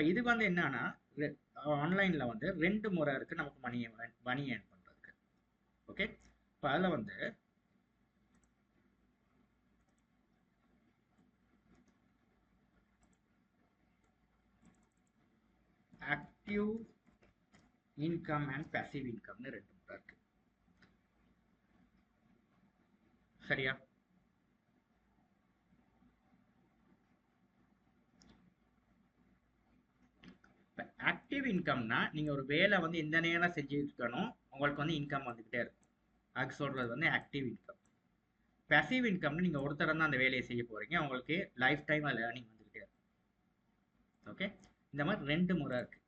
இப்போ இது வந்து என்னன்னா ஆன்லைனில் வந்து ரெண்டு முறை இருக்குது நமக்கு மணி மணி ஏர்ன் பண்ணுறதுக்கு ஓகே இப்போ அதில் வந்து ஆக்டிவ் இன்கம் அண்ட் பேசிவ் இன்கம்னு ரெண்டு முறை இருக்கு. சரியா? ஆக்டிவ் இன்கம்னா நீங்கள் ஒரு வேலை வந்து எந்த நேரம் செஞ்சுட்டு இருக்கணும் உங்களுக்கு வந்து இன்கம் வந்துக்கிட்டே இருக்கும். அதுக்கு சொல்கிறது வந்து ஆக்டிவ் இன்கம் பேசிவ் இன்கம்னு நீங்கள் ஒருத்தர் தான் அந்த வேலையை செய்ய போகிறீங்க உங்களுக்கு லைஃப் டைம் அதில் ஏர்னிங் வந்துக்கிட்டே இருக்கும். ஓகே இந்த மாதிரி ரெண்டு முறை இருக்குது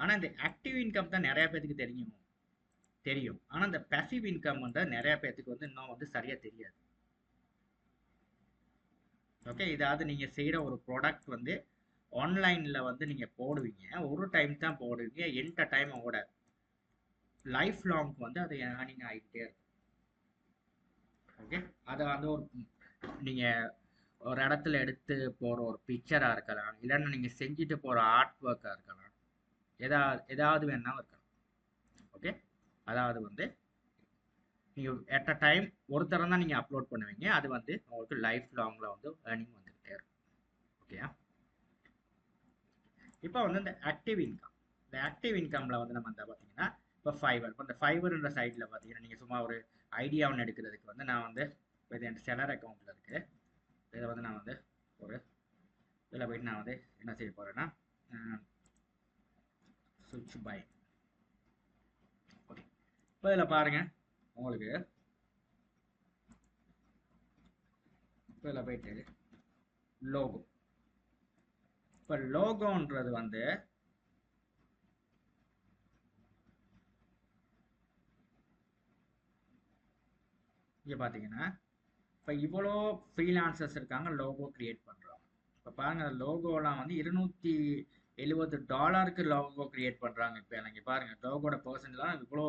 ஆனால் இந்த ஆக்டிவ் இன்கம் தான் நிறையா பேத்துக்கு தெரியும். தெரியும். ஆனால் இந்த பேசிவ் இன்கம் வந்து நிறையா பேத்துக்கு வந்து இன்னும் வந்து சரியாக தெரியாது. ஓகே இதாவது நீங்கள் செய்கிற ஒரு ப்ராடக்ட் வந்து ஆன்லைனில் வந்து நீங்கள் போடுவீங்க. ஒரு டைம் தான் போடுவீங்க. எந்த டைம் உங்களோட லைஃப் லாங்க்கு வந்து அது ஏர்னிங் ஆகிட்டே இருக்கும். ஓகே அதை வந்து ஒரு நீங்கள் ஒரு இடத்துல எடுத்து போகிற ஒரு பிக்சராக இருக்கலாம். இல்லைன்னா நீங்கள் செஞ்சுட்டு போகிற ஆர்ட் ஒர்க்காக இருக்கலாம். எதா எதாவது வேணாலும் இருக்கலாம். ஓகே அதாவது வந்து நீங்கள் எட் அ டைம் ஒரு தரம் தான் நீங்கள் அப்லோட் பண்ணுவீங்க. அது வந்து உங்களுக்கு லைஃப் லாங்கில் வந்து ஏர்னிங் வந்துக்கிட்டே இருக்கும். ஓகேயா இப்போ வந்து இந்த ஆக்டிவ் இன்கம் இந்த ஆக்டிவ் இன்கமில் வந்து நம்ம இந்த பார்த்தீங்கன்னா இப்போ ஃபைவர் இப்போ இந்த ஃபைவர்ன்ற சைட்டில் பார்த்தீங்கன்னா நீங்கள் சும்மா ஒரு ஐடியா ஒன்று எடுக்கிறதுக்கு வந்து நான் வந்து இது என் செலர் அக்கௌண்ட்டில் இருக்குது இதை வந்து நான் வந்து ஒரு இதில் போயிட்டு நான் வந்து என்ன செய்ய போகிறேன்னா சுவிட்ச் பை ஓகே இப்போ இதில் பாருங்கள் உங்களுக்கு இப்போ இதில் போயிட்டு லோகோ இப்போ லோகோன்றது வந்து இங்கே பார்த்தீங்கன்னா இப்போ இவ்வளோ ஃப்ரீலான்சர்ஸ் இருக்காங்க லோகோ கிரியேட் பண்ணுறோம் இப்போ பாருங்கள் லோகோலாம் வந்து இருநூற்றி எழுபது டாலருக்கு லோகோ க்ரியேட் பண்ணுறாங்க இப்போ எனக்கு பாருங்கள் லோகோட பர்சன்ட்லாம் இவ்வளோ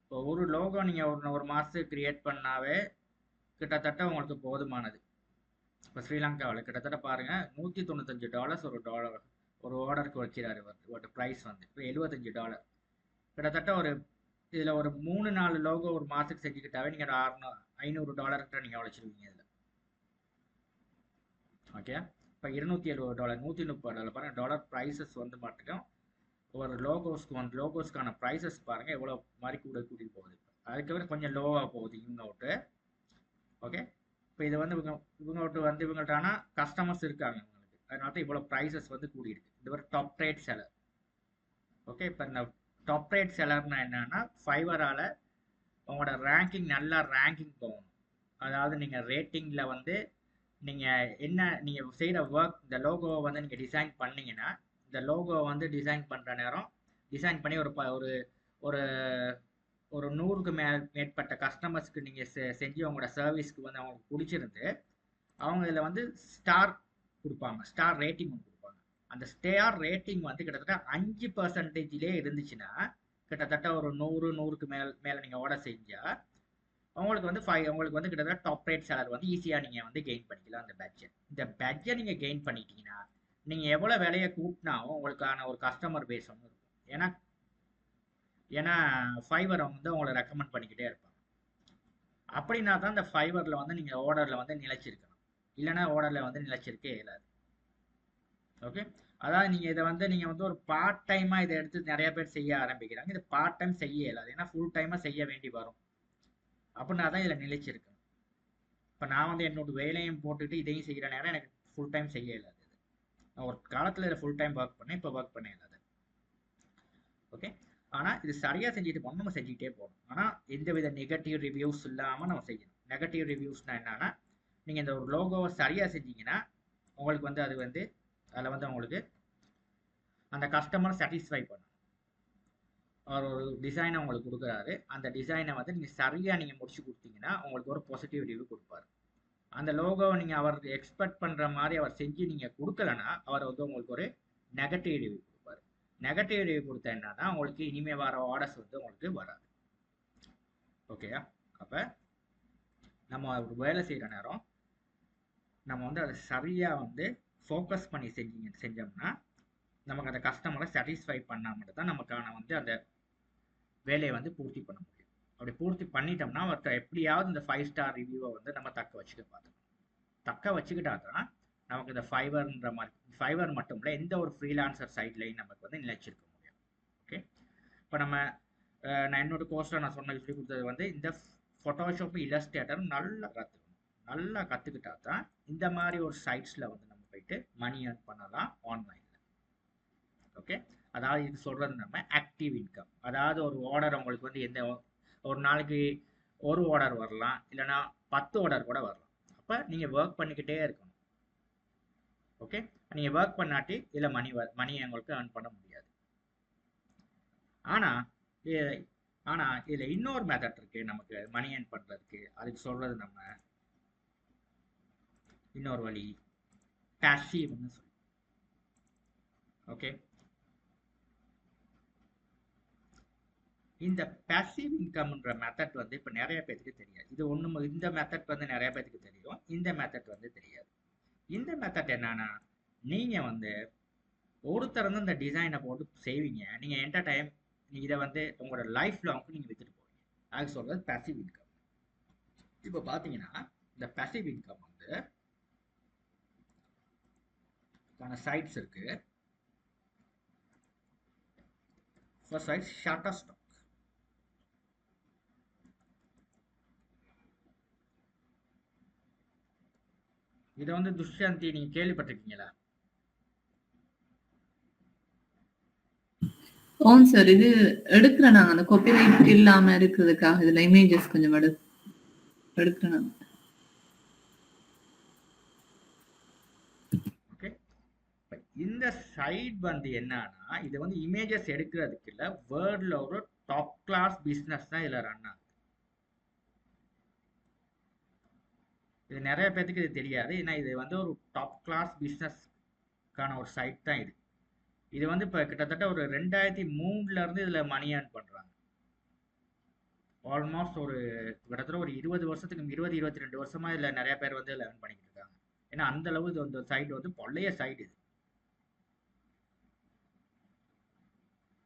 இப்போ ஒரு லோகோ நீங்கள் ஒரு ஒரு மாதத்துக்கு க்ரியேட் பண்ணாவே கிட்டத்தட்ட உங்களுக்கு போதுமானது. இப்போ ஸ்ரீலங்காவில் கிட்டத்தட்ட பாருங்கள் நூற்றி தொண்ணூத்தஞ்சு டாலர்ஸ் ஒரு டாலர் ஒரு ஆர்டருக்கு வைக்கிறாரு ஒரு ப்ரைஸ் வந்து. இப்போ எழுபத்தஞ்சு டாலர் கிட்டத்தட்ட ஒரு இதில் ஒரு மூணு நாலு லோகோ ஒரு மாதத்துக்கு செஞ்சுக்கிட்டாவே நீங்கள் ஒரு அறுநூறு ஐநூறு டாலர்கிட்ட நீங்கள் உழைச்சிருவீங்க இதில். ஓகே இப்போ இருநூத்தி எழுபது டாலர் நூற்றி முப்பது டாலர் பாருங்கள் டாலர் ப்ரைஸஸ் வந்து மட்டும் ஒரு லோகோஸ்க்கு வந்து லோகோஸ்க்கான ப்ரைஸஸ் பாருங்கள் எவ்வளோ மாதிரி கூட கூட்டிகிட்டு போகுது. அதுக்கப்புறம் கொஞ்சம் லோவாக போகுது இவங்க விட்டு ஓகே இப்போ இது வந்து இவங்க இவங்கள்ட்ட வந்து இவங்கள்ட்ட ஆனால் கஸ்டமர்ஸ் இருக்காங்க இவங்களுக்கு. அதனால தான் இவ்வளோ ப்ரைஸஸ் வந்து கூடியிருக்கு. இது ஒரு டாப் ரேட் செலர் ஓகே இப்போ இந்த டாப் ரேட் செலர்னா என்னன்னா ஃபைவரால் உங்களோட ரேங்கிங் நல்லா ரேங்கிங் போகணும். அதாவது நீங்கள் ரேட்டிங்கில் வந்து நீங்கள் என்ன நீங்கள் செய்கிற ஒர்க் இந்த லோகோவை வந்து நீங்கள் டிசைன் பண்ணீங்கன்னா இந்த லோகோவை வந்து டிசைன் பண்ணுற நேரம் டிசைன் பண்ணி ஒரு ப ஒரு ஒரு ஒரு நூறுக்கு மே மேற்பட்ட கஸ்டமர்ஸ்க்கு நீங்கள் செ செஞ்சு அவங்களோட சர்வீஸ்க்கு வந்து அவங்களுக்கு பிடிச்சிருந்து அவங்க இதில் வந்து ஸ்டார் கொடுப்பாங்க. ஸ்டார் ரேட்டிங் ஒன்று கொடுப்பாங்க. அந்த ஸ்டார் ரேட்டிங் வந்து கிட்டத்தட்ட அஞ்சு பர்சன்டேஜ்லேயே இருந்துச்சுன்னா கிட்டத்தட்ட ஒரு நூறு நூறுக்கு மேல் மேலே நீங்கள் ஆர்டர் செஞ்சால் உங்களுக்கு வந்து ஃபைவ் உங்களுக்கு வந்து கிட்டத்தட்ட டாப் ரேட் சேலர் வந்து ஈஸியாக நீங்கள் வந்து கெயின் பண்ணிக்கலாம் அந்த பேட்சை இந்த பேட்சை நீங்கள் கெயின் பண்ணிட்டீங்கன்னா நீங்கள் எவ்வளோ விலையை கூட்டினாலும் உங்களுக்கான ஒரு கஸ்டமர் பேஸ் ஒன்று இருக்கும். ஏன்னா ஏன்னா ஃபைவர் வந்து உங்களை ரெக்கமெண்ட் பண்ணிக்கிட்டே இருப்பாங்க. அப்படின்னா தான் இந்த ஃபைவரில் வந்து நீங்கள் ஆர்டரில் வந்து நிலைச்சிருக்கணும். இல்லைன்னா ஆர்டரில் வந்து நிலைச்சிருக்கே இயலாது. ஓகே அதாவது நீங்கள் இதை வந்து நீங்கள் வந்து ஒரு பார்ட் டைமாக இதை எடுத்து நிறைய பேர் செய்ய ஆரம்பிக்கிறாங்க. இது பார்ட் டைம் செய்ய இயலாது. ஏன்னா ஃபுல் டைமாக செய்ய வேண்டி வரும். அப்படின்னா தான் இதில் நிலைச்சிருக்கணும். இப்போ நான் வந்து என்னோட வேலையும் போட்டுக்கிட்டு இதையும் செய்கிற நேரம் எனக்கு ஃபுல் டைம் செய்ய இயலாது. நான் ஒரு காலத்தில் இதில் ஃபுல் டைம் ஒர்க் பண்ணேன். இப்போ ஒர்க் பண்ண இயலாது. ஓகே ஆனால் இது சரியாக செஞ்சுட்டு போகணும் நம்ம செஞ்சுக்கிட்டே போகணும். ஆனால் எந்தவித நெகட்டிவ் ரிவ்யூஸ் இல்லாமல் நம்ம செய்யணும். நெகட்டிவ் ரிவ்யூஸ்னால் என்னன்னா நீங்கள் இந்த ஒரு லோகோவை சரியாக செஞ்சீங்கன்னா உங்களுக்கு வந்து அது வந்து அதில் வந்து உங்களுக்கு அந்த கஸ்டமர் சாட்டிஸ்ஃபை பண்ணும். அவர் ஒரு டிசைனை உங்களுக்கு கொடுக்குறாரு. அந்த டிசைனை வந்து நீங்கள் சரியாக நீங்கள் முடிச்சு கொடுத்தீங்கன்னா உங்களுக்கு ஒரு பாசிட்டிவ் ரிவ்யூ கொடுப்பாரு. அந்த லோகோவை நீங்கள் அவர் எக்ஸ்பெக்ட் பண்ணுற மாதிரி அவர் செஞ்சு நீங்கள் கொடுக்கலன்னா அவர் வந்து உங்களுக்கு ஒரு நெகட்டிவ் ரிவ்யூ நெகட்டிவ் ரிவ்யூ கொடுத்தேன்னா என்னன்னா உங்களுக்கு இனிமேல் வர ஆர்டர்ஸ் வந்து உங்களுக்கு வராது. ஓகேயா அப்போ நம்ம ஒரு வேலை செய்கிற நேரம் நம்ம வந்து அதை சரியாக வந்து ஃபோக்கஸ் பண்ணி செஞ்சீங்க செஞ்சோம்னா நமக்கு அந்த கஸ்டமரை சாட்டிஸ்ஃபை பண்ணால் மட்டும் தான் நமக்கான வந்து அந்த வேலையை வந்து பூர்த்தி பண்ண முடியும். அப்படி பூர்த்தி பண்ணிட்டோம்னா ஒருத்தர் எப்படியாவது இந்த ஃபைவ் ஸ்டார் ரிவ்யூவை வந்து நம்ம தக்க வச்சுக்க பார்த்துக்கணும். தக்க வச்சுக்கிட்டா தான் நமக்கு இந்த ஃபைவர்ன்ற மாதிரி ஃபைவர் மட்டும் இல்லை எந்த ஒரு ஃப்ரீலான்சர் சைட்லையும் நமக்கு வந்து நிலைச்சிருக்க முடியும். ஓகே இப்போ நம்ம நான் என்னோட கோர்ஸில் நான் சொன்ன சொல்லி கொடுத்தது வந்து இந்த ஃபோட்டோஷாப் இல்லஸ்ட்ரேட்டர் நல்லா கற்றுக்கணும் நல்லா கற்றுக்கிட்டா தான் இந்த மாதிரி ஒரு சைட்ஸில் வந்து நம்ம போயிட்டு மணி ஏர்ன் பண்ணலாம் ஆன்லைனில் ஓகே அதாவது இது சொல்கிறது நம்ம ஆக்டிவ் இன்கம் அதாவது ஒரு ஆர்டர் உங்களுக்கு வந்து எந்த ஒரு நாளைக்கு ஒரு ஆர்டர் வரலாம் இல்லைன்னா பத்து ஆர்டர் கூட வரலாம். அப்போ நீங்கள் ஒர்க் பண்ணிக்கிட்டே இருக்கணும். ஓகே நீங்கள் ஒர்க் பண்ணாட்டி இதில் மணி மணியை உங்களுக்கு ஏர்ன் பண்ண முடியாது. ஆனால் ஆனால் இதில் இன்னொரு மெத்தட் இருக்குது நமக்கு மணி ஏர்ன் பண்ணுறதுக்கு அதுக்கு சொல்கிறது நம்ம இன்னொரு வழி பேசிவ்னு சொல்லி. ஓகே இந்த பேசிவ் இன்கம்ன்ற மெத்தட் வந்து இப்போ நிறைய பேருக்கு தெரியாது. இது ஒன்று இந்த மெத்தட் வந்து நிறைய பேருக்கு தெரியும். இந்த மெத்தட் வந்து தெரியாது. இந்த மெத்தட் என்னன்னா நீங்கள் வந்து ஒருத்தர் வந்து இந்த டிசைனை போட்டு செய்வீங்க. நீங்கள் எந்த டைம் இதை வந்து உங்களோட லைஃப் லாங்க்கு நீங்கள் வித்துட்டு போவீங்க. அதுக்கு சொல்கிறது பேசிவ் இன்கம் இப்போ பார்த்தீங்கன்னா இந்த பேசிவ் இன்கம் வந்து சைட்ஸ் இருக்கு. ஃபர்ஸ்ட் சைட் ஷார்ட்டர் ஸ்டாக் இதை வந்து துஷ்யந்தி நீங்க கேள்விப்பட்டிருக்கீங்களா? ஓன் சார் இது எடுக்கிறேன் நாங்க அந்த காப்பிரைட் இல்லாம இருக்கிறதுக்காக இதுல இமேஜஸ் கொஞ்சம் எடு எடுக்கிறேன் இந்த சைட் வந்து என்னன்னா இது வந்து இமேஜஸ் எடுக்கிறதுக்கு இல்ல வேர்ல்ட்ல ஒரு டாப் கிளாஸ் பிசினஸ் தான் இதுல ரன் ஆகுது. இது நிறைய பேர்த்துக்கு இது தெரியாது. ஏன்னா இது வந்து ஒரு டாப் கிளாஸ் பிஸ்னஸ்க்கான ஒரு சைட் தான் இது. இது வந்து இப்போ கிட்டத்தட்ட ஒரு ரெண்டாயிரத்தி மூணுலேருந்து இதில் மணி ஏர்ன் பண்ணுறாங்க ஆல்மோஸ்ட் ஒரு கிட்டத்தட்ட ஒரு இருபது வருஷத்துக்கு இருபது இருபத்தி ரெண்டு வருஷமாக இதில் நிறைய பேர் வந்து இதில் ஏர்ன் பண்ணிக்கிட்டு இருக்காங்க. ஏன்னா அந்த அளவு இது அந்த சைடு வந்து பழைய சைடு இது.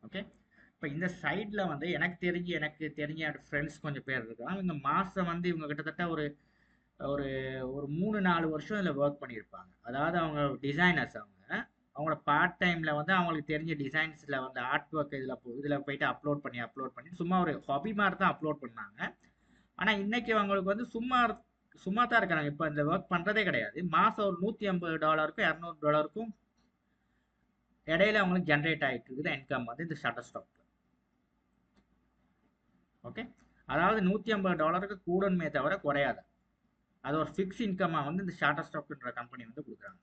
ஓகே இப்போ இந்த சைடில் வந்து எனக்கு தெரிஞ்சு எனக்கு தெரிஞ்ச ஃப்ரெண்ட்ஸ் கொஞ்சம் பேர் இருக்காங்க. இவங்க மாதம் வந்து இவங்க கிட்டத்தட்ட ஒரு ஒரு ஒரு மூணு நாலு வருஷம் இதில் ஒர்க் பண்ணியிருப்பாங்க. அதாவது அவங்க டிசைனர்ஸ் அவங்க. அவங்களோட பார்ட் டைமில் வந்து அவங்களுக்கு தெரிஞ்ச டிசைன்ஸில் வந்து ஆர்ட் ஒர்க் இதில் இதில் போயிட்டு அப்லோட் பண்ணி அப்லோட் பண்ணி சும்மா ஒரு ஹாபி மாதிரி தான் அப்லோட் பண்ணாங்க. ஆனால் இன்றைக்கி அவங்களுக்கு வந்து சும்மா சும்மா தான் இருக்காங்க. இப்போ இந்த ஒர்க் பண்ணுறதே கிடையாது. மாதம் ஒரு நூற்றி ஐம்பது டாலருக்கும் இரநூறு டாலருக்கும் இடையில அவங்களுக்கு ஜென்ரேட் ஆகிட்டு இருக்குது. இன்கம் வந்து இந்த ஷட்டர் ஸ்டாக் ஓகே அதாவது நூற்றி ஐம்பது டாலருக்கு கூடணுமே தவிர குறையாது. அது ஒரு ஃபிக்ஸ் இன்கமாக வந்து இந்த ஷார்ட்டர் ஸ்டாக்ன்ற கம்பெனி வந்து கொடுக்குறாங்க.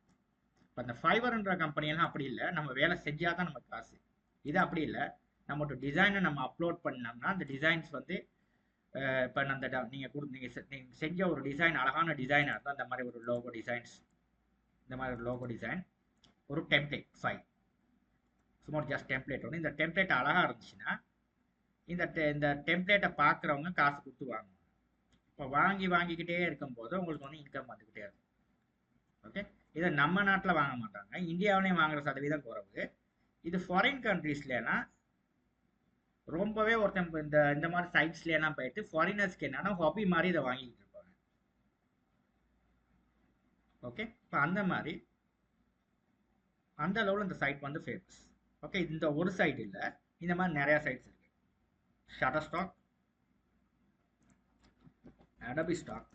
இப்போ அந்த ஃபைவருன்ற கம்பெனியெல்லாம் அப்படி இல்லை. நம்ம வேலை செஞ்சால் தான் நமக்கு காசு. இது அப்படி இல்லை. நம்மகிட்ட டிசைனை நம்ம அப்லோட் பண்ணோம்னா அந்த டிசைன்ஸ் வந்து இப்போ அந்த நீங்கள் கொடு நீங்கள் நீங்கள் செஞ்ச ஒரு டிசைன் அழகான டிசைனாக இருந்தால் அந்த மாதிரி ஒரு லோகோ டிசைன்ஸ் இந்த மாதிரி ஒரு லோகோ டிசைன் ஒரு டெம்ப்ளேட் ஃபைல் சும்மா ஜஸ்ட் டெம்ப்ளேட் ஒன்று இந்த டெம்ப்ளேட் அழகாக இருந்துச்சுன்னா இந்த இந்த டெம்ப்ளேட்டை பார்க்குறவங்க காசு கொடுத்து வாங்க இப்போ வாங்கி வாங்கிக்கிட்டே இருக்கும்போது உங்களுக்கு வந்து இன்கம் வந்துக்கிட்டே இருக்கும். ஓகே இதை நம்ம நாட்டில் வாங்க மாட்டாங்க. இந்தியாவிலையும் வாங்குற சதவீதம் குறைவு. இது ஃபாரின் கண்ட்ரீஸ்லனா ரொம்பவே ஒருத்தன் இந்த இந்த மாதிரி சைட்ஸ்லாம் போயிட்டு ஃபாரினர்ஸ்க்கு என்னன்னா ஹாபி மாதிரி இதை வாங்கிக்கிட்டு இருப்பாங்க. ஓகே இப்போ அந்த மாதிரி அந்த அளவில் இந்த சைட் வந்து ஃபேமஸ் ஓகே இந்த ஒரு சைட் இல்லை. இந்த மாதிரி நிறையா சைட்ஸ் இருக்குது ஷட்டர் ஸ்டாக் Adobe Stock.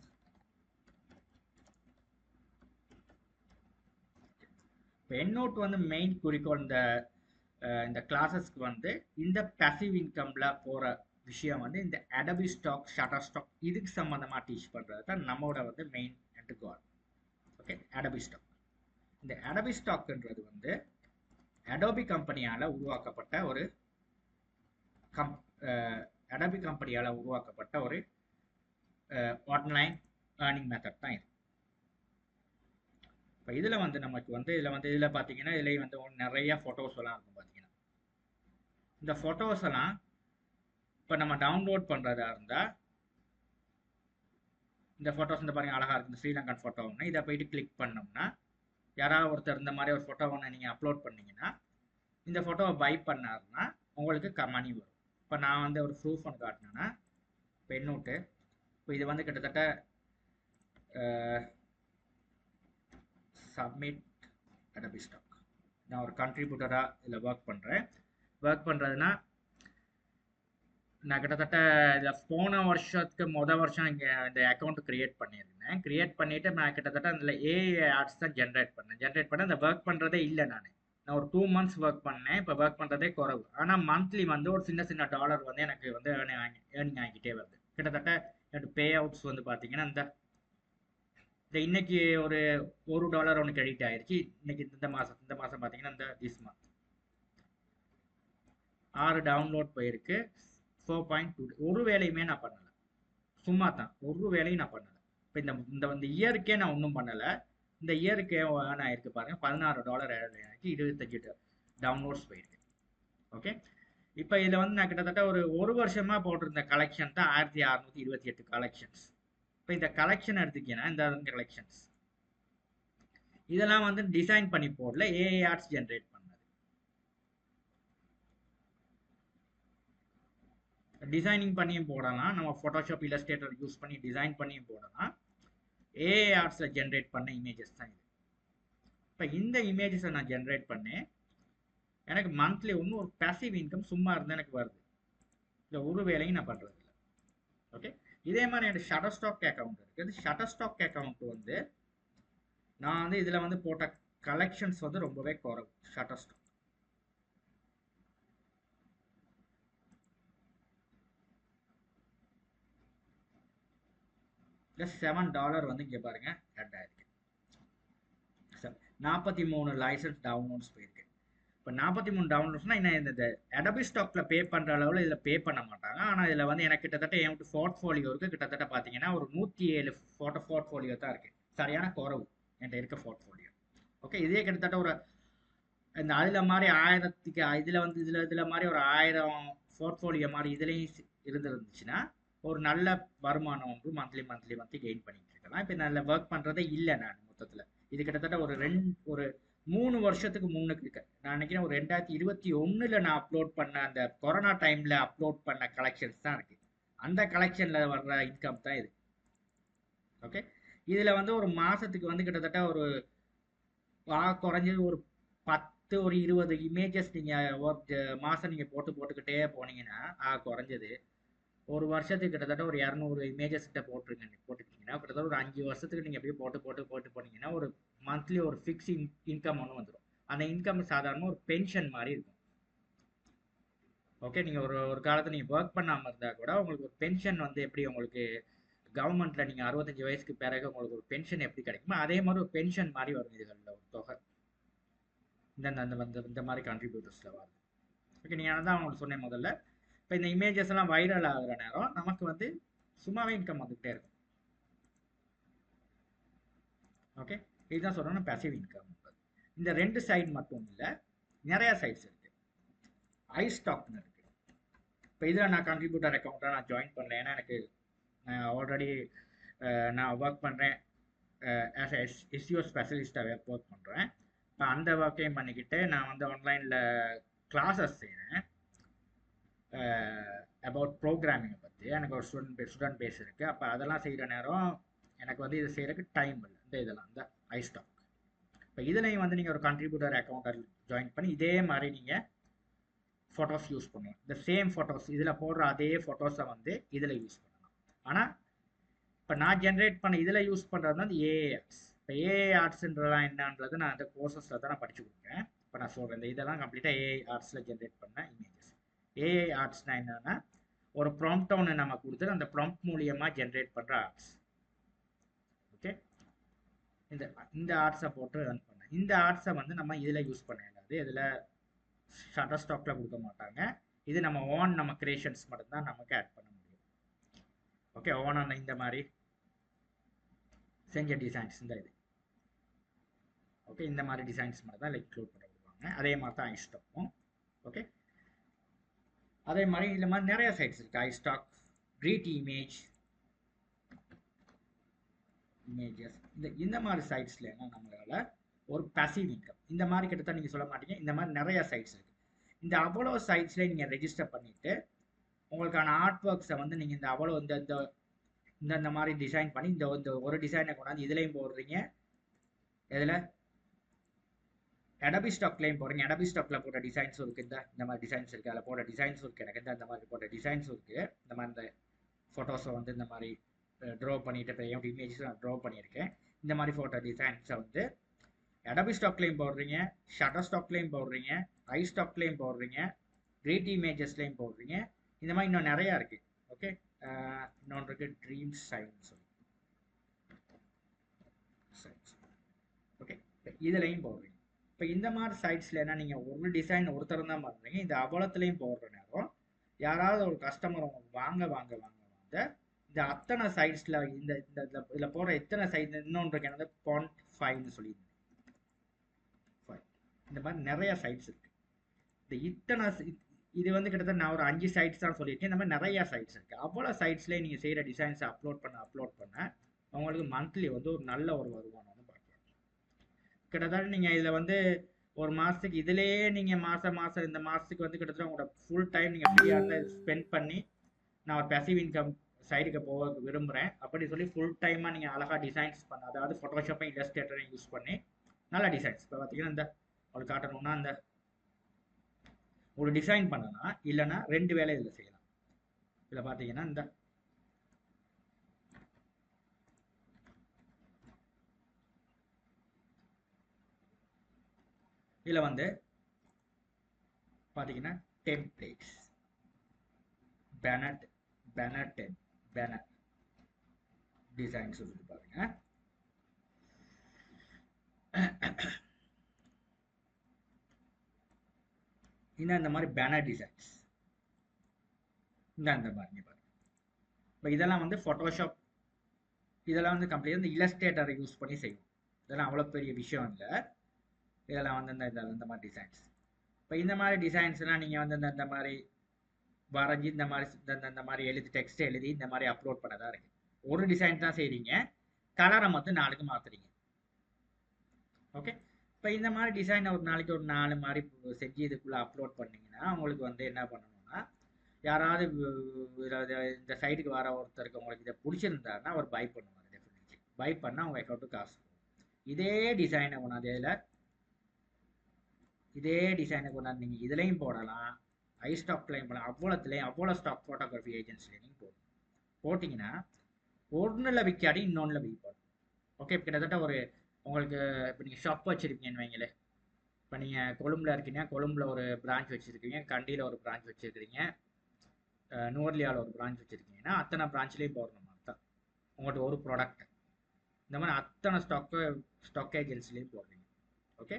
இப்போ வந்து மெயின் குறிக்கோள் இந்த இந்த கிளாஸஸ்க்கு வந்து இந்த பேசிவ் இன்கம்ல போகிற விஷயம் வந்து இந்த அடபி ஸ்டாக் ஷட்டர் ஸ்டாக் இதுக்கு சம்மந்தமாக டீச் பண்ணுறது தான் நம்மளோட வந்து main end goal okay Adobe stock இந்த அடபி ஸ்டாக்ன்றது வந்து அடோபி கம்பெனியால் உருவாக்கப்பட்ட ஒரு கம் அடபி கம்பெனியால் உருவாக்கப்பட்ட ஒரு ஆன்லைன் ஏர்னிங் மெத்தட் தான் இது. இப்போ இதில் வந்து நமக்கு வந்து இதில் வந்து இதில் பார்த்தீங்கன்னா இதில் வந்து நிறைய ஃபோட்டோஸ் எல்லாம் இருக்கும் பார்த்தீங்கன்னா இந்த ஃபோட்டோஸ் எல்லாம் இப்போ நம்ம டவுன்லோட் பண்ணுறதா இருந்தால் இந்த ஃபோட்டோஸ் இந்த பாருங்கள் அழகாக இருக்குது ஸ்ரீலங்கன் ஃபோட்டோ ஒன்று இதை போயிட்டு கிளிக் பண்ணோம்னா யாராவது ஒருத்தர் இந்த மாதிரி ஒரு ஃபோட்டோ ஒன்று நீங்கள் அப்லோட் பண்ணீங்கன்னா இந்த ஃபோட்டோவை பை பண்ணாருன்னா உங்களுக்கு க மணி வரும். இப்போ நான் வந்து ஒரு ப்ரூஃப் ஒன்று காட்டினேன்னா இப்போ இப்போ இது வந்து கிட்டத்தட்ட சப்மிட் அடபி ஸ்டாக் நான் ஒரு கண்ட்ரிபியூட்டராக இதில் ஒர்க் பண்ணுறேன் ஒர்க் பண்ணுறதுனா நான் கிட்டத்தட்ட இதில் போன வருஷத்துக்கு மொதல் வருஷம் இங்கே இந்த அக்கௌண்ட் க்ரியேட் பண்ணியிருந்தேன். க்ரியேட் பண்ணிவிட்டு நான் கிட்டத்தட்ட அதில் ஏஐ ஆர்ட்ஸ் தான் ஜென்ரேட் பண்ணேன். ஜென்ரேட் பண்ண அந்த ஒர்க் பண்ணுறதே இல்லை நான். நான் ஒரு டூ மந்த்ஸ் ஒர்க் பண்ணேன். இப்போ ஒர்க் பண்ணுறதே குறவு. ஆனால் மந்த்லி வந்து ஒரு சின்ன சின்ன டாலர் வந்து எனக்கு வந்து ஏர்னிங் ஆகி ஏர்னிங் ஆகிக்கிட்டே வருது. கிட்டத்தட்ட அண்ட் பே அவுட்ஸ் வந்து பார்த்தீங்கன்னா இந்த இந்த இன்னைக்கு ஒரு ஒரு டாலர் ஒன்று கிரெடிட் ஆயிருச்சு இன்னைக்கு இந்த மாதம் இந்த மாதம் பார்த்தீங்கன்னா இந்த திஸ் மந்த் ஆறு டவுன்லோட் போயிருக்கு. ஃபோர் பாயிண்ட் டூ ஒரு வேலையுமே நான் பண்ணலை. சும்மா தான் ஒரு வேலையும் நான் பண்ணலை. இப்போ இந்த இந்த இந்த இயருக்கே நான் ஒன்றும் பண்ணலை. இந்த இயருக்கு நான் இருக்கு பாருங்க. பதினாறு டாலர் ஆயிருக்கு. இருபத்தஞ்சு டவுன்லோட்ஸ் போயிருக்கு. ஓகே இப்போ இதில் வந்து நான் கிட்டத்தட்ட ஒரு ஒரு வருஷமா போட்டிருந்த கலெக்ஷன் தான் ஆயிரத்தி அறுநூத்தி இருபத்தி எட்டு கலெக்ஷன்ஸ் இப்போ இந்த கலெக்ஷன் எடுத்துக்கீங்கன்னா இந்த கலெக்ஷன்ஸ் இதெல்லாம் வந்து டிசைன் பண்ணி போடல ஏஐ ஆர்ட்ஸ் ஜென்ரேட் பண்ணது. டிசைனிங் பண்ணியும் போடலாம். நம்ம ஃபோட்டோஷாப் இல்லஸ்டேட்டர் யூஸ் பண்ணி டிசைன் பண்ணியும் போடலாம். ஏஐ ஆர்ட்ஸில் ஜென்ரேட் பண்ண இமேஜஸ் தான் இது. இப்போ இந்த இமேஜஸை நான் ஜென்ரேட் பண்ணேன். எனக்கு மந்த்லி ஒன்று ஒரு பேசிவ் இன்கம் சும்மா இருந்தால் எனக்கு வருது. இல்லை ஒரு வேலையும் நான் பண்ணுறது இல்லை. ஓகே இதே மாதிரி எனக்கு ஷட்டர் ஸ்டாக் அக்கௌண்ட் இருக்குது ஷட்டர் ஸ்டாக் அக்கௌண்ட் வந்து நான் வந்து இதில் வந்து போட்ட கலெக்ஷன்ஸ் வந்து ரொம்பவே குறைவு. Shutterstock plus seven dollar வந்து இங்கே பாருங்க ஆட் ஆயிருக்கு. நாற்பத்தி மூணு லைசன்ஸ் டவுன்லோட்ஸ் போயிருக்கு. இப்போ நாற்பத்தி மூணு டவுன்லோட்ஸ்னால் என்ன இந்த அடபி ஸ்டாக்கில் பே பண்ணுற அளவில் இதில் பே பண்ண மாட்டாங்க. ஆனால் இதில் வந்து எனக்கு கிட்டத்தட்ட என்கிட்ட போர்ட்ஃபோலியோ இருக்குது கிட்டத்தட்ட பார்த்தீங்கன்னா ஒரு நூற்றி ஏழு ஃபோட்டோ போர்ட்ஃபோலியோ தான் இருக்குது சரியான குறவு என்கிட்ட இருக்க போர்ட்ஃபோலியோ ஓகே இதே கிட்டத்தட்ட ஒரு இந்த அதில் மாதிரி ஆயிரத்துக்கு இதில் வந்து இதில் இதில் மாதிரி ஒரு ஆயிரம் போர்ட்ஃபோலியோ மாதிரி இதுலேயும் இருந்துருந்துச்சுன்னா ஒரு நல்ல வருமானம் வந்து மந்த்லி மந்த்லி வந்து கெயின் பண்ணிட்டு இருக்கலாம். இப்போ நல்ல ஒர்க் பண்ணுறதே இல்லை நான் மொத்தத்தில். இது கிட்டத்தட்ட ஒரு ரெண்டு ஒரு மூணு வருஷத்துக்கு முன்னுக்கு இருக்கு நான் நினைக்கிறேன் ஒரு ரெண்டாயிரத்தி இருபத்தி ஒன்றில் நான் அப்லோட் பண்ண அந்த கொரோனா டைமில் அப்லோட் பண்ண கலெக்ஷன்ஸ் தான் இருக்கு. அந்த கலெக்ஷனில் வர்ற இன்கம் தான் இது. ஓகே இதில் வந்து ஒரு மாதத்துக்கு வந்து கிட்டத்தட்ட ஒரு குறைஞ்சது ஒரு பத்து ஒரு இருபது இமேஜஸ் நீங்கள் ஒர்க் மாதம் நீங்கள் போட்டு போட்டுக்கிட்டே போனீங்கன்னா குறைஞ்சது. ஒரு வருஷத்துக்கு கிட்டத்தட்ட ஒரு இரநூறு இமேஜஸ் கிட்ட நீங்கள் போட்டுக்கிட்டீங்கன்னா கிட்டத்தட்ட ஒரு அஞ்சு வருஷத்துக்கு நீங்கள் அப்படியே போட்டு போட்டு போட்டு போனீங்கன்னா ஒரு மந்த்லி ஒரு ஃபிக்ஸ் இன் இன்கம் ஒன்று வந்துடும் அந்த இன்கம் சாதாரண ஒரு பென்ஷன் மாதிரி இருக்கும். ஓகே நீங்கள் ஒரு ஒரு காலத்தில் நீங்கள் ஒர்க் பண்ணாமல் இருந்தால் கூட உங்களுக்கு ஒரு பென்ஷன் வந்து எப்படி உங்களுக்கு கவர்மெண்ட்டில் நீங்கள் அறுபத்தஞ்சு வயசுக்கு பிறகு உங்களுக்கு ஒரு பென்ஷன் எப்படி கிடைக்குமோ அதே மாதிரி ஒரு பென்ஷன் மாதிரி வரும் இதுகளில் ஒரு தொகை. இந்த அந்த இந்த மாதிரி கான்ட்ரிபியூட்டர்ஸில் வரும் ஓகே நீங்கள் தான் அவங்களுக்கு சொன்னேன் முதல்ல. இப்போ இந்த இமேஜஸ் எல்லாம் வைரல் ஆகுற நேரம் நமக்கு வந்து சும்மாவே இன்கம் வந்துகிட்டே இருக்கும். ஓகே இதுதான் சொல்கிறேன்னா பேசிவ் இன்கம் இந்த ரெண்டு சைடு மட்டும் இல்லை நிறைய சைட்ஸ் இருக்கு. ஐ ஸ்டாக்னு இருக்கு. இப்போ இதில் நான் கண்ட்ரிபியூட்டர் அக்கௌண்ட்டாக நான் ஜாயின் பண்ணேன் ஏன்னா எனக்கு ஆல்ரெடி நான் ஒர்க் பண்ணுறேன் ஆஸ் எஸ் எஸ்யூ ஸ்பெஷலிஸ்டாக ஒர்க் பண்ணுறேன் இப்போ அந்த ஒர்க்கையும் பண்ணிக்கிட்டு நான் வந்து ஆன்லைனில் கிளாஸஸ் செய்கிறேன் அபவுட் ப்ரோக்ராமிங்கை பற்றி எனக்கு ஒரு ஸ்டூடெண்ட் பே ஸ்டூடெண்ட் பேஸ் இருக்குது அப்போ அதெல்லாம் செய்கிற நேரம் எனக்கு வந்து இதை செய்கிறதுக்கு டைம் இல்லை. இந்த இதெல்லாம் இந்த ஐஸ்டாக் இப்போ இதுலையும் வந்து நீங்கள் ஒரு கண்ட்ரிபியூட்டர் அக்கௌண்ட் ஜாயின் பண்ணி இதே மாதிரி நீங்கள் ஃபோட்டோஸ் யூஸ் பண்ணுவோம் இந்த சேம் ஃபோட்டோஸ் இதில் போடுற அதே ஃபோட்டோஸை வந்து இதில் யூஸ் பண்ணலாம். ஆனால் இப்போ நான் ஜென்ரேட் பண்ண இதில் யூஸ் பண்ணுறது வந்து ஏஏ ஆர்ட்ஸ் இப்போ ஏஏ ஆர்ட்ஸ்ன்றலாம் என்னன்றது நான் அந்த கோர்சஸில் தான் நான் படித்து கொடுக்குறேன் இப்போ நான் சொல்கிறேன் இந்த இதெல்லாம் கம்ப்ளீட்டாக ஏஐ ஆர்ட்ஸில் ஜென்ரேட் பண்ண இமேஜ் ஏஐ ஆர்ட்ஸ்னா என்னன்னா ஒரு ப்ராம்ப்ட் ஒன்று நம்ம கொடுத்துட்டு அந்த ப்ராம்ப்ட் மூலியமாக ஜென்ரேட் பண்ணுற ஆர்ட்ஸ் ஓகே இந்த இந்த ஆர்ட்ஸை போட்டு ரன் பண்ண. இந்த ஆர்ட்ஸை வந்து நம்ம இதில் யூஸ் பண்ண இல்லாது இதில் ஷட்டர் ஸ்டாக்ல கொடுக்க மாட்டாங்க. இது நம்ம ஓன் நம்ம கிரியேஷன்ஸ் மட்டும்தான் நமக்கு ஆட் பண்ண முடியும். ஓகே ஓனான இந்த மாதிரி. செஞ்ச டிசைன்ஸ் இந்த இது. ஓகே இந்த மாதிரி டிசைன்ஸ் மட்டும் தான் இன்க்ளூட் பண்ண விடுவாங்க அதே மாதிரி தான் இஷ்டமும் ஓகே அதே மாதிரி இந்த மாதிரி நிறைய சைட்ஸ் இருக்குது I stock create image images இந்த இந்த மாதிரி சைட்ஸில் என்ன நம்மளால ஒரு பசிவ் இன்கம் இந்த மாதிரி கிட்டத்தட்ட நீங்கள் சொல்ல மாட்டீங்க. இந்த மாதிரி நிறைய சைட்ஸ் இருக்குது இந்த அவ்வளோ சைட்ஸில் நீங்கள் ரெஜிஸ்டர் பண்ணிவிட்டு உங்களுக்கான ஆர்ட் ஒர்க்ஸை வந்து நீங்கள் இந்த அவ்வளோ இந்த இந்த இந்த இந்த மாதிரி டிசைன் பண்ணி இந்த இந்த ஒரு டிசைனை கொண்டாந்து இதுலேயும் போடுறீங்க. எடபி ஸ்டாக்லையும் போடுறீங்க எடபி ஸ்டாக்ல போட்ட டிசைன்ஸ் இருக்கு. இந்த இந்த மாதிரி டிசைன்ஸ் இருக்கு. அதில் போட்ட டிசைன்ஸ் இருக்கு. எனக்கு இந்த இந்த மாதிரி போட்ட டிசைன்ஸ் இருக்கு. இந்த மாதிரி இந்த ஃபோட்டோஸை வந்து இந்த மாதிரி ட்ரா பண்ணிட்டு இப்போ என் இமேஜஸ் நான் ட்ரா பண்ணியிருக்கேன். இந்த மாதிரி ஃபோட்டோ டிசைன்ஸை வந்து எடபி ஸ்டாக்லேயும் போடுறீங்க. ஷட்டர் ஸ்டாக்லேயும் போடுறீங்க. ஐ ஸ்டாக்லேயும் போடுறீங்க. கிரேட் இமேஜஸ்லையும் போடுறீங்க. இந்த மாதிரி இன்னும் நிறையா இருக்குது ஓகே இன்னொன்று இருக்குது ட்ரீம் சயின்ஸ் ஓகே இதுலையும் போடுறீங்க. இப்போ இந்த மாதிரி சைட்ஸில் என்ன நீங்கள் ஒரு டிசைன் ஒருத்தர் தான் பண்ணுறீங்க இந்த அவலத்துலேயும் போடுற நேரம் யாராவது ஒரு கஸ்டமர் வாங்க வாங்க வாங்க வாங்க. இந்த அத்தனை சைட்ஸில் இந்த இந்த இதில் போடுற எத்தனை சைட் இன்னொன்று என்னது? பாயிண்ட் ஃபைவ்னு சொல்லியிருந்தேன் Five. இந்த மாதிரி நிறைய சைட்ஸ் இருக்குது இந்த இத்தனை இது வந்து கிட்டத்தட்ட நான் ஒரு அஞ்சு சைட்ஸ் தான் சொல்லியிருக்கேன். இந்த மாதிரி நிறையா சைட்ஸ் இருக்குது அவ்வளோ சைட்ஸ்லேயே நீங்கள் செய்கிற டிசைன்ஸை அப்லோட் பண்ண அப்லோட் பண்ண உங்களுக்கு மந்த்லி வந்து ஒரு நல்ல ஒரு வருமானம் கிட்டத்தட்ட நீங்கள் இதில் வந்து ஒரு மாதத்துக்கு இதுலேயே நீங்கள் மாதம் மாதம் இந்த மாதத்துக்கு வந்து கிட்டத்தட்ட உங்களோட ஃபுல் டைம் நீங்கள் ஃப்ரீயாக ஸ்பெண்ட் பண்ணி நான் ஒரு பேசிவ் இன்கம் சைடுக்கு போக விரும்புகிறேன் அப்படி சொல்லி ஃபுல் டைமாக நீங்கள் அழகாக டிசைன்ஸ் பண்ண அதாவது ஃபோட்டோஷாப்பையும் இல்லஸ்ட்ரேட்டரையும் யூஸ் பண்ணி நல்ல டிசைன்ஸ் இப்போ பார்த்தீங்கன்னா இந்த ஒரு காட்டணும்னா இந்த ஒரு டிசைன் பண்ணலாம் இல்லைன்னா ரெண்டு வேலை இதில் செய்யலாம். இதில் பார்த்தீங்கன்னா இந்த இதில் வந்து பார்த்தீங்கன்னா டெம்ப்ளேட்ஸ் பேனட் பேனர் டெம் பேனர் டிசைன்ஸ் இருக்குது பாருங்க. இன்னும் இந்த மாதிரி பேனர் டிசைன்ஸ் இந்த அந்த மாதிரி நீ பாருங்க. இப்போ இதெல்லாம் வந்து ஃபோட்டோஷாப் இதெல்லாம் வந்து கம்ப்ளீட் இந்த இலஸ்டேட்டரை யூஸ் பண்ணி செய்யும் இதெல்லாம் அவ்வளோ பெரிய விஷயம் இல்லை. இதெல்லாம் வந்து இந்த இந்த- இந்த மாதிரி டிசைன்ஸ் இப்போ இந்த மாதிரி டிசைன்ஸ்லாம் நீங்கள் வந்து இந்த இந்த மாதிரி வரைஞ்சி இந்த மாதிரி இந்த இந்த- மாதிரி எழுதி டெக்ஸ்ட் எழுதி இந்த மாதிரி அப்லோட் பண்ணதா இருக்குது ஒரு டிசைன் தான் செய்கிறீங்க கலரை மட்டும் நாளுக்கு மாற்றுறீங்க ஓகே இப்போ இந்த மாதிரி டிசைனை ஒரு நாளைக்கு ஒரு நாலு மாதிரி செஞ்சு இதுக்குள்ளே அப்லோட் பண்ணிங்கன்னா உங்களுக்கு வந்து என்ன பண்ணணும்னா யாராவது இந்த சைடுக்கு வர ஒருத்தருக்கு உங்களுக்கு இதை பிடிச்சிருந்தாருன்னா அவர் பை பண்ணுவார் டெஃபினெட்லி பை பண்ணால் அவங்க அக்கௌண்ட்டுக்கு காசு இதே டிசைனை கொண்டாந்து இதில் இதே டிசைனை கொண்டாந்து நீங்கள் இதுலேயும் போடலாம் ஐ ஸ்டாக்லையும் போடலாம் அவ்வளோத்துலேயும் அவ்வளோ ஸ்டாக் ஃபோட்டோகிராஃபி ஏஜென்சிலையும் போடும் போட்டிங்கன்னா ஒன்றில் விற்காடி இன்னொன்றில் விற்பாடு ஓகே கிட்டத்தட்ட ஒரு உங்களுக்கு இப்போ நீங்கள் ஷாப் வச்சுருக்கீங்கன்னு வைங்களே. இப்போ நீங்கள் கொழும்பில் இருக்கீங்க கொழும்பில் ஒரு பிரான்ச் வச்சுருக்கீங்க கண்டியில் ஒரு பிரான்ச் வச்சுருக்கீங்க நூர்லியாவில் ஒரு பிரான்ச் வச்சுருக்கீங்கன்னா அத்தனை பிரான்ச்லேயும் போடுற மாதிரி தான் உங்கள்கிட்ட ஒரு ப்ராடக்ட் இந்த மாதிரி அத்தனை ஸ்டாக்கு ஸ்டாக் ஏஜென்சிலையும் போடுறீங்க. ஓகே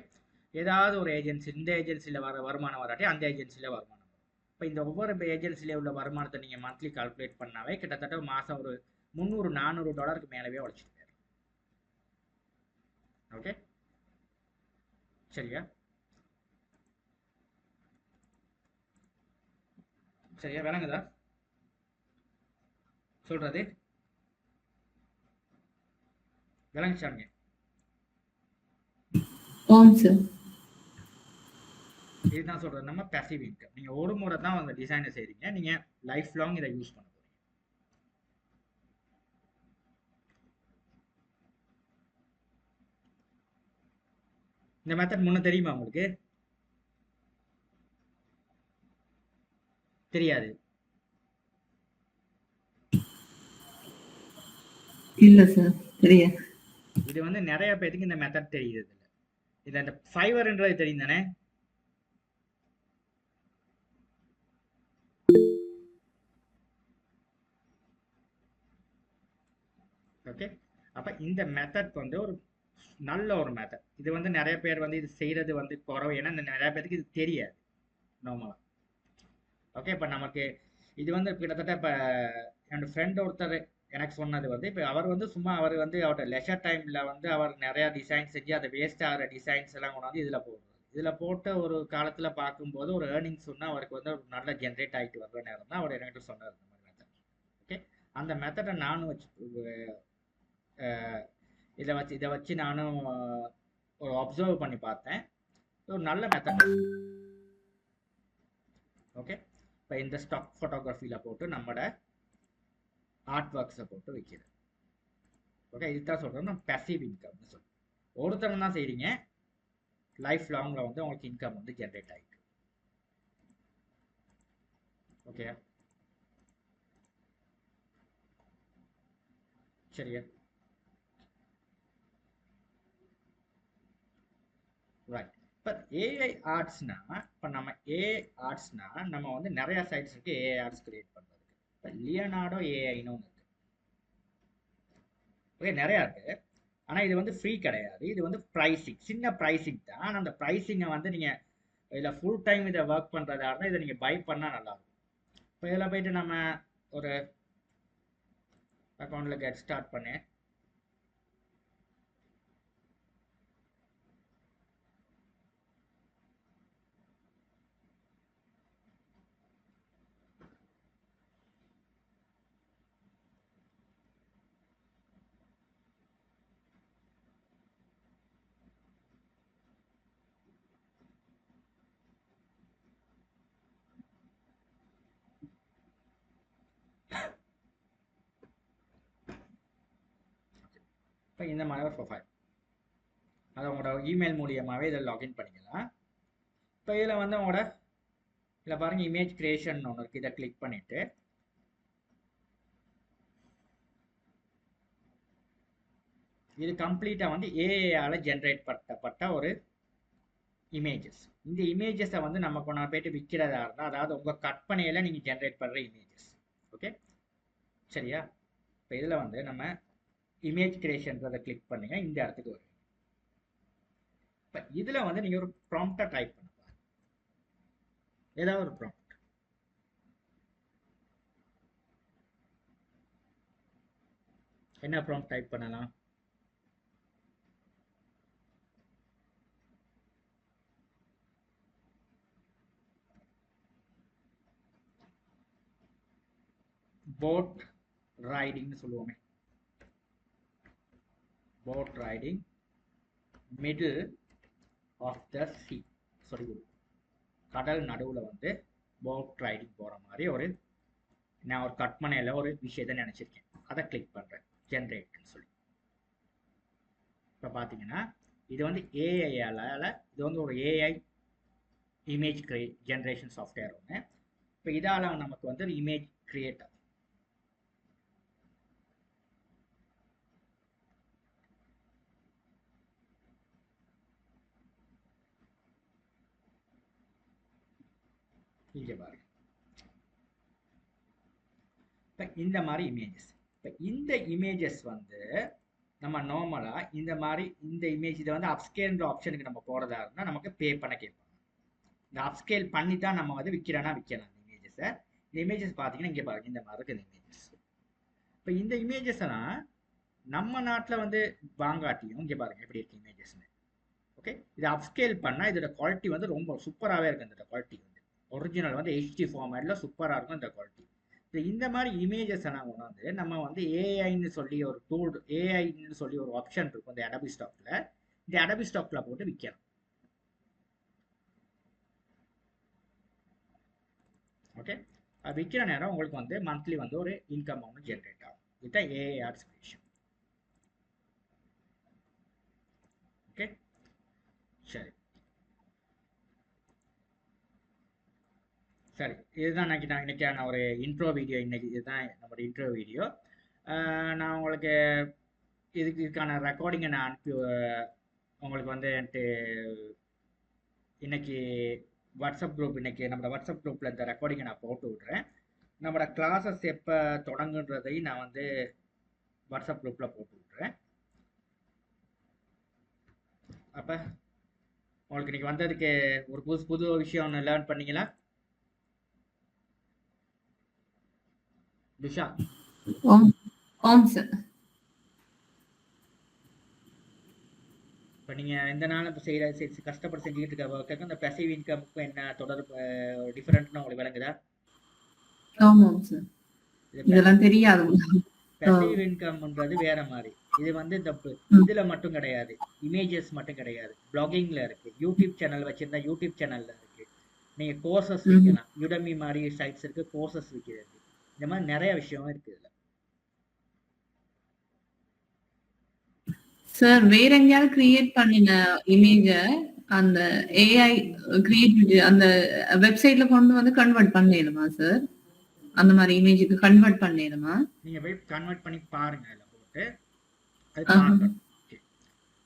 ஏதாவது ஒரு ஏஜென்சி இந்த ஏஜென்சியில் வர வருமானம் வராட்டி அந்த ஏஜென்சியில் வருமானம் இப்போ இந்த ஒவ்வொரு ஏஜென்சியில் உள்ள வருமானத்தை நீங்கள் மந்த்லி கால்குலேட் பண்ணாவே கிட்டத்தட்ட மாதம் ஒரு முந்நூறு நானூறு டாலருக்கு மேலவே உழைச்சிட்டு போயிடும் ஓகே சரியா? சரியா? விளங்குதா? சொல்றது? விளங்குச்சாங்க? ஓம் சார் இதுதான் சொல்றது. நம்ம பேசிவ் இன்கம் நீங்க ஒரு முறை தான் அந்த டிசைனை செய்றீங்க. நீங்க லைஃப் லாங் இதை யூஸ் பண்ண போறீங்க. இந்த மெத்தட் முன்ன தெரியுமா உங்களுக்கு? தெரியாது. இல்ல சார் தெரியாது இது வந்து நிறைய பேருக்கு இந்த மெத்தட் தெரியுது இல்ல இது அந்த ஃபைவர்ன்றது தெரியும் தானே? ஓகே அப்போ இந்த மெத்தட் வந்து ஒரு நல்ல ஒரு மெத்தட் இது வந்து நிறைய பேர் வந்து இது செய்யறது வந்து குறவு. ஏன்னா இந்த நிறைய பேருக்கு இது தெரியாது. நார்மலாக ஓகே இப்போ நமக்கு இது வந்து கிட்டத்தட்ட இப்போ என்னோட ஃப்ரெண்ட் ஒருத்தர் எனக்கு சொன்னது வந்து இப்போ அவர் வந்து சும்மா அவர் வந்து அவரோட லெஷர் டைமில் வந்து அவர் நிறையா டிசைன் செஞ்சு அதை வேஸ்ட் ஆகிற டிசைன்ஸ் எல்லாம் கொண்டாந்து இதில் போடுறது இதில் போட்டு ஒரு காலத்தில் பார்க்கும்போது ஒரு ஏர்னிங்ஸ் சொன்னால் அவருக்கு வந்து ஒரு நல்ல ஜென்ரேட் ஆகிட்டு வர்ற நேரம் தான் அவர் என்கிட்ட சொன்னார் இந்த மாதிரி மெத்தட் ஓகே அந்த மெத்தடை நானும் வச்சு இதை வச்சு இதை வச்சு நானும் ஒரு அப்சர்வ் பண்ணி பார்த்தேன். ஒரு நல்ல மெத்தட் ஓகே இப்போ இந்த ஸ்டாக் ஃபோட்டோகிராஃபியில் போட்டு நம்மளோட ஆர்ட் ஒர்க்ஸை போட்டு வைக்கிறது. ஓகே இதுதான் சொல்கிறோம் நம்ம பேசிவ் இன்கம்னு சொல்லுவோம் ஒருத்தவங்க தான் செய்கிறீங்க லைஃப் லாங்கில் வந்து உங்களுக்கு இன்கம் வந்து ஜென்ரேட் ஆகிட்டு ஓகே சரியா ரைட் இப்போ ஏஐ ஆர்ட்ஸ்னா இப்போ நம்ம ஏஐ ஆர்ட்ஸ்னா நம்ம வந்து நிறைய சைட்ஸ் இருக்கு ஏஐ ஆர்ட்ஸ் கிரியேட் பண்ணுறதுக்கு இப்போ லியனார்டோ ஏஐன்னு ஒன்று இருக்கு. ஓகே நிறையா இருக்கு. ஆனால் இது வந்து ஃப்ரீ கிடையாது. இது வந்து ப்ரைஸிங் சின்ன ப்ரைஸிங் தான். ஆனால் அந்த ப்ரைஸிங்கை வந்து நீங்கள் இதில் ஃபுல் டைம் இதை ஒர்க் பண்ணுறதா இருந்தால் இதை நீங்கள் பை பண்ணால் நல்லாயிருக்கும். இப்போ இதில் போயிட்டு நம்ம ஒரு அக்கௌண்ட்டில் கெட் ஸ்டார்ட் பண்ணேன். இப்போ இந்த மாதிரி ஒரு ப்ரொஃபைல் அது உங்களோட இமெயில் மூலியமாகவே இதில் லாகின் பண்ணிக்கலாம். இப்போ இதில் வந்து உங்களோட இதில் பாருங்கள் இமேஜ் கிரியேஷன் ஒன்று இருக்குது இதை கிளிக் பண்ணிவிட்டு இது கம்ப்ளீட்டாக வந்து ஏஐயால் ஜென்ரேட் பண்ணப்பட்ட ஒரு இமேஜஸ் இந்த இமேஜஸை வந்து நம்ம கொண்டு போயிட்டு விற்கிறதா இருந்தால் அதாவது உங்கள் கற்பனையில் நீங்கள் ஜென்ரேட் பண்ணுற இமேஜஸ் ஓகே சரியா? இப்போ இதில் வந்து நம்ம இமேஜ் கிரியேஷன்றதை கிளிக் பண்ணுங்க. இந்த இடத்துக்கு வரும் இப்போ இதில் வந்து நீங்கள் ஒரு ப்ராம்ப்டை டைப் பண்ண பாருங்க. ஏதாவது ஒரு ப்ராம்ப்ட் என்ன ப்ராம்ப்ட் டைப் பண்ணலாம்? போட் ரைடிங்னு சொல்லுவோமே. Boat riding middle of the sea. சொல்லி கடல் நடுவில் வந்து போட் ரைடிங் போகிற மாதிரி ஒரு நான் ஒரு கட்மனையில் ஒரு விஷயத்தை நினச்சிருக்கேன். அதை கிளிக் பண்ணுறேன் ஜென்ரேட்னு சொல்லி. இப்போ பார்த்தீங்கன்னா இது வந்து ஏஐயால் இது வந்து ஒரு ஏஐ இமேஜ் கிரியே ஜென்ரேஷன் சாஃப்ட்வேர் ஒன்று இப்போ இதால் நமக்கு வந்து ஒரு இமேஜ் கிரியேட் ஆகும் இங்கே பாருங்க. இப்போ இந்த மாதிரி இமேஜஸ் இப்போ இந்த இமேஜஸ் வந்து நம்ம நார்மலாக இந்த மாதிரி இந்த இமேஜ் இதை வந்து அப்ஸ்கேல்ன்ற ஆப்ஷனுக்கு நம்ம போகிறதா இருந்தால் நமக்கு பே பண்ண கேட்பாங்க. இந்த அப்ஸ்கேல் பண்ணி தான் நம்ம வந்து விற்கிறோன்னா விற்கலாம் இந்த இமேஜஸை இந்த இமேஜஸ் பார்த்தீங்கன்னா இங்கே பாருங்க இந்த மாதிரி இருக்குது இந்த இமேஜஸ் இப்போ இந்த இமேஜஸ்லாம் நம்ம நாட்டில் வந்து வாங்காட்டியும் இங்கே பாருங்க எப்படி இருக்குது இமேஜஸ்னு ஓகே இது அப்ஸ்கேல் பண்ணால் இதோட குவாலிட்டி வந்து ரொம்ப சூப்பராகவே இருக்குது இந்த குவாலிட்டி வந்து. ஒரிஜினல் வந்து ஹெச்டி ஃபார்மேட்டில் சூப்பராக இருக்கும் இந்த குவாலிட்டி இப்போ இந்த மாதிரி இமேஜஸ் எல்லாம் கொண்டாந்து நம்ம வந்து ஏஐன்னு சொல்லி ஒரு டூல் ஏஐன்னு சொல்லி ஒரு ஆப்ஷன் இருக்கும் இந்த அடபி ஸ்டாக்கில் இந்த அடபி ஸ்டாக்கில் போட்டு விற்கலாம் ஓகே அது விற்கிற நேரம் உங்களுக்கு வந்து மந்த்லி வந்து ஒரு இன்கம் ஒன்று ஜென்ரேட் ஆகும். இதுதான் ஏஐ ஆர்ட்ஸ் கிரியேஷன் ஓகே சரி சரி இதுதான் இன்னைக்கு நான் இன்னைக்கான ஒரு இன்ட்ரோ வீடியோ இன்னைக்கு இதுதான் நம்மளோட இன்ட்ரோ வீடியோ நான் உங்களுக்கு இதுக்கு இதுக்கான ரெக்கார்டிங்கை நான் அனுப்பி உங்களுக்கு வந்து என்கிட்ட இன்னைக்கு வாட்ஸ்அப் குரூப் இன்னைக்கு நம்மளோட வாட்ஸ்அப் குரூப்பில் இந்த ரெக்கார்டிங்கை நான் போட்டு விட்றேன். நம்மளோட கிளாஸஸ் எப்போ தொடங்குன்றதையும் நான் வந்து வாட்ஸ்அப் குரூப்பில் போட்டு விட்றேன். அப்போ உங்களுக்கு இன்னைக்கு வந்ததுக்கு ஒரு புது புது விஷயம் ஒன்று லேர்ன் பண்ணிங்களா? துஷா ஓம் ஓம் சார் இப்போ நீங்கள் இந்த நாள் இப்போ செய்கிற கஷ்டப்பட்டு செஞ்சுக்கிட்டு இருக்க ஒர்க்குக்கு இந்த பெசிவ் இன்கமுக்கும் என்ன தொடர்பு டிஃப்ரெண்ட்னு உங்களுக்கு விளங்குதா? ஆமாம் சார் இதெல்லாம் தெரியாது. பெசிவ் இன்கம்ன்றது வேற மாதிரி. இது வந்து இந்த இதுல மட்டும் கிடையாது. இமேஜஸ் மட்டும் கிடையாது. பிளாகிங்ல இருக்கு. யூடியூப் சேனல் வச்சிருந்தா யூடியூப் சேனல்ல இருக்கு. நீங்கள் கோர்சஸ். விற்கலாம் யுடமி மாதிரி சைட்ஸ் இருக்குது கோர்சஸ் விற்கிறது இந்த மாதிரி நிறைய விஷயம் இருக்குது இதில். சார் வேற எங்கேயாவது கிரியேட் பண்ணின இமேஜ அந்த ஏஐ கிரியேட் அந்த வெப்சைட்ல கொண்டு வந்து கன்வெர்ட் பண்ணிடுமா சார் அந்த மாதிரி இமேஜுக்கு கன்வெர்ட் பண்ணிடுமா நீங்கள் போய் கன்வெர்ட் பண்ணி பாருங்க அதில் போட்டு. அது.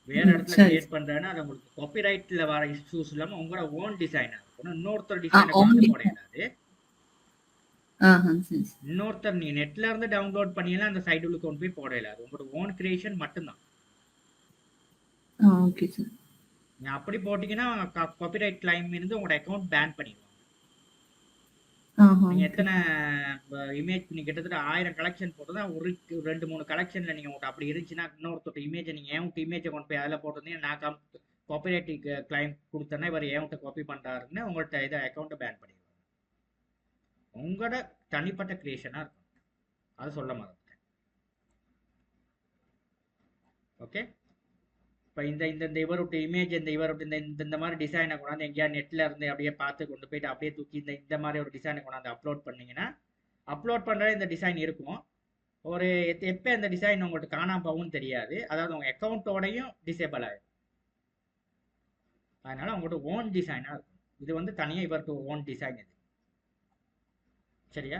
வேற இடத்துல. கிரியேட் பண்ணுறேன்னா அது உங்களுக்கு காப்பிரைட்டில் வர இஷ்யூஸ் இல்லாமல் உங்களோட ஓன் இருக்கணும் இன்னொருத்தர் டிசைனை design. போடையாது ஆஹா சரி சரி. இன்னொருத்தர் நீ நெட்ல இருந்து டவுன்லோட் பண்ணியெல்லாம் அந்த சைடுல கொண்டு போய் போடல. அது உங்களோட ஓன் கிரியேஷன் மட்டும்தான். ஓகே சார் நீ அப்படி போட்டீங்கன்னா காப்பிரைட் கிளைம் இருந்து உங்களோட அக்கௌண்ட் பேன் பண்ணிடுவாங்க. நீங்க. எத்தனை இமேஜ் நீங்க கிட்டத்தட்ட ஆயிரம் கலெக்ஷன் போட்டதா ஒரு ரெண்டு மூணு கலெக்ஷன்ல நீங்க உங்கள்கிட்ட அப்படி இருந்துச்சுன்னா இன்னொருத்தர் இமேஜை நீங்க ஏன் இமேஜை கொண்டு போய் அதில் போட்டிருந்தீங்க நான் காப்பிரைட் கிளைம் கொடுத்தேன்னா இவர் ஏன் காப்பி பண்றாருன்னு உங்கள்கிட்ட இதை அக்கௌண்ட்டை பேன் பண்ணிடுவாங்க. உங்களோட தனிப்பட்ட கிரியேஷனா இருக்கும் அது சொல்ல மறந்துட்டேன். ஓகே இப்போ இந்த இந்த இந்த இவருடைய இமேஜ் இந்த இவருடைய இந்த இந்த மாதிரி டிசைனை கொண்டாந்து எங்கேயா நெட்டில் இருந்து அப்படியே பார்த்து கொண்டு போயிட்டு அப்படியே தூக்கி இந்த இந்த மாதிரி ஒரு டிசைனை கொண்டாந்து அப்லோட் பண்ணீங்கன்னா அப்லோட் பண்ணுற இந்த டிசைன் இருக்கும். ஒரு எப்போ இந்த டிசைன் உங்களுக்கு காணாம போகும்னு தெரியாது. அதாவது உங்கள் அக்கௌண்ட்டோடையும் டிசேபிள் ஆகிடும் அதனால உங்களோட ஓன் டிசைனாக இருக்கும் இது வந்து தனியாக இவருக்கு ஓன் டிசைன் இது. சரியா?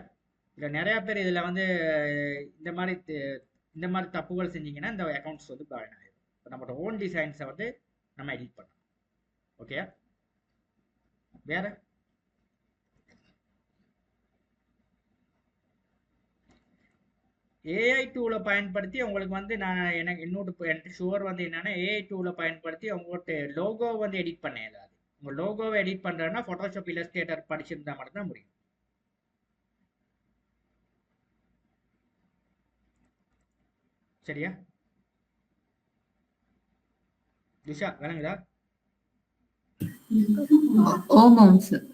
இதில் நிறையா பேர் இதில் வந்து இந்த மாதிரி இந்த மாதிரி தப்புகள் செஞ்சீங்கன்னா இந்த அக்கௌண்ட்ஸ் வந்து பேன் ஆகிடும் இப்போ நம்மளோட ஓன் டிசைன்ஸை வந்து நம்ம எடிட் பண்ணலாம். ஓகே வேற? ஏஐ டூவில் பயன்படுத்தி உங்களுக்கு வந்து நான் எனக்கு இன்னொரு எனக்கு ஷுவர் வந்து என்னென்னா ஏஐ டூவில் பயன்படுத்தி உங்கள்கிட்ட லோகோ வந்து எடிட் பண்ண இயலாது. உங்கள் லோகோவை எடிட் பண்ணுறேன்னா ஃபோட்டோஷாப் இலஸ்டேட்டர் படிச்சிருந்தா மட்டும்தான் முடியும். சரியா? திஷா விளங்குதா ஓமாம் சார்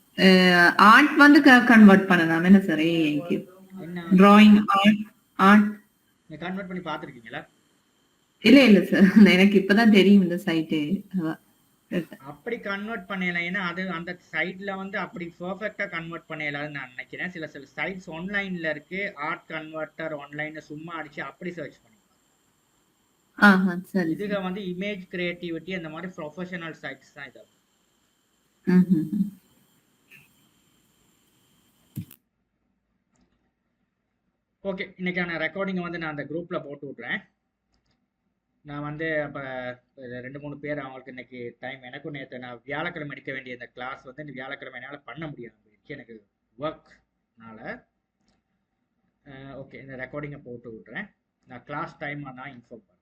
ஆர்ட் வந்து கன்வெர்ட் பண்ணலாம். என்ன சார் ஏஐக்கு டிராயிங் ஆர்ட் ஆர்ட் நீங்க கன்வெர்ட் பண்ணி பார்த்துருக்கீங்களா? இல்ல இல்ல சார் எனக்கு இப்பதான் தெரியும் இந்த சைட்டு அப்படி கன்வெர்ட் பண்ணல ஏன்னா அது அந்த சைட்ல வந்து அப்படி பெர்ஃபெக்ட்டா கன்வெர்ட் பண்ணலாம்னு நான் நினைக்கிறேன். சில சில சைட்ஸ் ஆன்லைன்ல இருக்கு. ஆர்ட் கன்வெர்ட்டர் ஆன்லைன்ல சும்மா அடிச்சு அப்படி சர்ச் பண்ணி ஆஹா சரி இதுக வந்து இமேஜ் கிரியேட்டிவிட்டி அந்த மாதிரி ப்ரொஃபஷனல் சைட்ஸ் தான் இது. ஓகே இன்னைக்கான ரெக்கார்டிங்கை வந்து நான் அந்த குரூப்ல போட்டு விட்றேன். நான் வந்து அப்போ ரெண்டு மூணு பேர் அவங்களுக்கு இன்னைக்கு டைம் எனக்கும் நேற்று நான் வியாழக்கிழமை எடுக்க வேண்டிய இந்த கிளாஸ் வந்து இந்த வியாழக்கிழமை என்னால் பண்ண முடியாது. எனக்கு ஒர்க்னால ஓகே இந்த ரெக்கார்டிங்கை போட்டு விட்றேன். நான் கிளாஸ் டைம் நான் இன்ஃபார்ம் பண்ணுறேன்